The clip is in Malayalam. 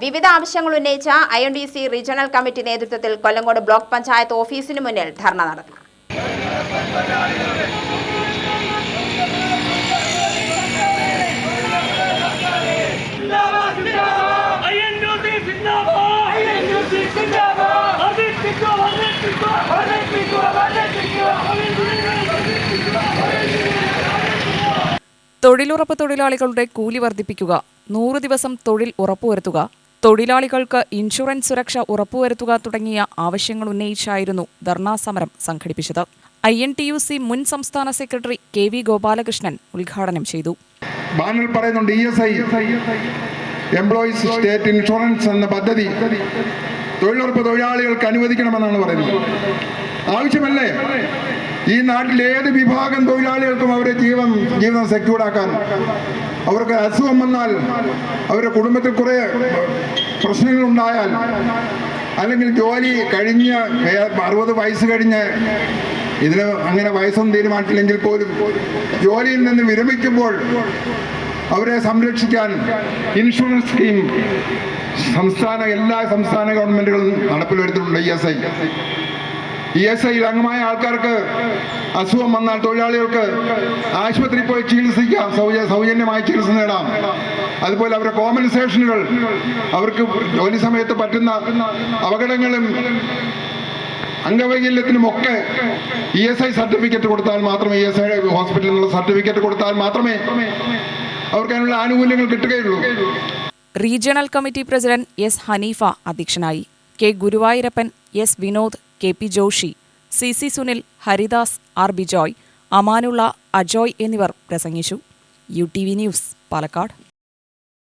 വിവിധ ആവശ്യങ്ങൾ ഉന്നയിച്ച I N D C regional committee നേതൃത്വത്തിൽ കൊല്ലങ്കോട് ബ്ലോക്ക് പഞ്ചായത്ത് ഓഫീസിന് മുന്നിൽ ധർണ നടത്തി തൊഴിലുറപ്പ് തൊഴിലാളികളുടെ കൂലി വർദ്ധിപ്പിക്കുക നൂറ് ദിവസം തൊഴിൽ ഉറപ്പുവരുത്തുക തൊഴിലാളികൾക്ക് ഇൻഷുറൻസ് സുരക്ഷ ഉറപ്പുവരുത്തുക തുടങ്ങിയ ആവശ്യങ്ങൾ ഉന്നയിച്ചായിരുന്നു ധർണാ സമരം സംഘടിപ്പിച്ചത്. I N T U C മുൻ സംസ്ഥാന സെക്രട്ടറി കെ വി ഗോപാലകൃഷ്ണൻ ഉദ്ഘാടനം ചെയ്തു. പറയുന്നുണ്ട് എംപ്ലോയീസ് സ്റ്റേറ്റ് ഇൻഷുറൻസ് എന്ന പദ്ധതി തൊഴിലുറപ്പ് തൊഴിലാളികൾക്ക് അനുവദിക്കണമെന്നാണ് പറയുന്നത്. ആവശ്യമല്ലേ? ഈ നാട്ടിലെ ഏത് വിഭാഗം തൊഴിലാളികൾക്കും അവരെ ജീവൻ ജീവിതം സെക്യൂർഡാക്കാൻ അവർക്ക് അസുഖം വന്നാൽ അവരുടെ കുടുംബത്തിൽ കുറേ പ്രശ്നങ്ങളുണ്ടായാൽ അല്ലെങ്കിൽ ജോലി കഴിഞ്ഞ് അറുപത് വയസ്സ് കഴിഞ്ഞ് ഇതിന് അങ്ങനെ വയസ്സൊന്നും തീരുമാനിച്ചില്ലെങ്കിൽ പോലും ജോലിയിൽ നിന്ന് വിരമിക്കുമ്പോൾ അവരെ സംരക്ഷിക്കാൻ ഇൻഷുറൻസ് സ്കീം സംസ്ഥാന എല്ലാ സംസ്ഥാന ഗവൺമെന്റുകളും നടപ്പിൽ വരുത്തിയിട്ടുണ്ട് E S I. E S ഐയിൽ അംഗമായ ആൾക്കാർക്ക് അസുഖം വന്നാൽ തൊഴിലാളികൾക്ക് ആശുപത്രിയിൽ പോയി ചികിത്സിക്കാം സൗജ സൗജന്യമായി ചികിത്സ നേടാം. അതുപോലെ അവരുടെ കോമ്പൻസേഷനുകൾ അവർക്ക് ജോലി സമയത്ത് പറ്റുന്ന അപകടങ്ങളും അംഗവൈകല്യത്തിനുമൊക്കെ ഇ എസ് ഐ സർട്ടിഫിക്കറ്റ് കൊടുത്താൽ മാത്രമേ ഇ എസ് ഐ ഹോസ്പിറ്റലിൽ നിന്നുള്ള സർട്ടിഫിക്കറ്റ് കൊടുത്താൽ മാത്രമേ അവർക്ക് അതിനുള്ള ആനുകൂല്യങ്ങൾ കിട്ടുകയുള്ളൂ. Regional committee president S Haneefa അധ്യക്ഷനായി K Guruvayoorappan S Vinod K P Joshy C C Sunil Haridas R Bijoy Amanulla Ajoy എന്നിവർ പ്രസംഗിച്ചു. U T V news Palakkad.